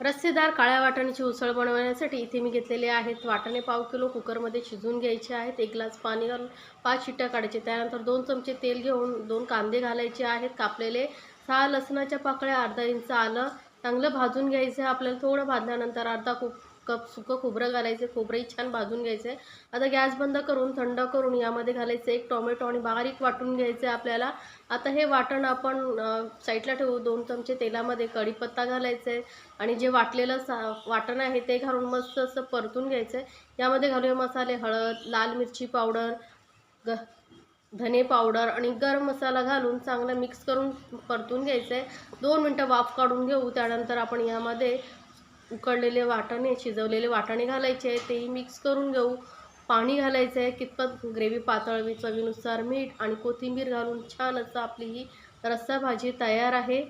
रस्सेदार काळ्या वाटाण्याची उसळ बनवण्यासाठी इथे मी घेतलेले आहेत. वाटाणे पाव किलो कुकरमध्ये शिजवून घ्यायचे आहेत. एक ग्लास पाणी घालून पाच शिट्ट्या काढायचे. त्यानंतर दोन चमचे तेल घेऊन दोन कांदे घालायचे आहेत. कापलेले सहा लसणाच्या पाकळ्या अर्धा इंच आलं चांगलं भाजून घ्यायचं आहे आपल्याला थोडं भाजल्यानंतर अर्धा खूप कप सुकं खोबरं घालायचं खोबरंही छान भाजून घ्यायचं. आहे आता गॅस बंद करून थंड करून यामध्ये घालायचं एक टोमॅटो आणि बारीक वाटून घ्यायचं आहे आपल्याला. आता हे वाटण आपण साईडला ठेवू दोन चमचे तेलामध्ये कढीपत्ता घालायचा आहे आणि जे वाटलेलं सा वाटण आहे ते घालून मस्त असं परतून घ्यायचं. आहे यामध्ये घालूया मसाले हळद लाल मिरची पावडर ग धने पावडर आणि गरम मसाला घालून चांगलं मिक्स करून परतून घ्यायचं आहे दोन मिनटं वाफ काढून घेऊ. त्यानंतर आपण यामध्ये उकडलेले वाटाणे शिजवलेले वाटाणे घालायचे. आहे तेही मिक्स करून घेऊ. पाणी घालायचं आहे कितपत ग्रेव्ही पातळ चवीनुसार मीठ आणि कोथिंबीर घालून छान असं आपली ही रस्सा भाजी तयार आहे.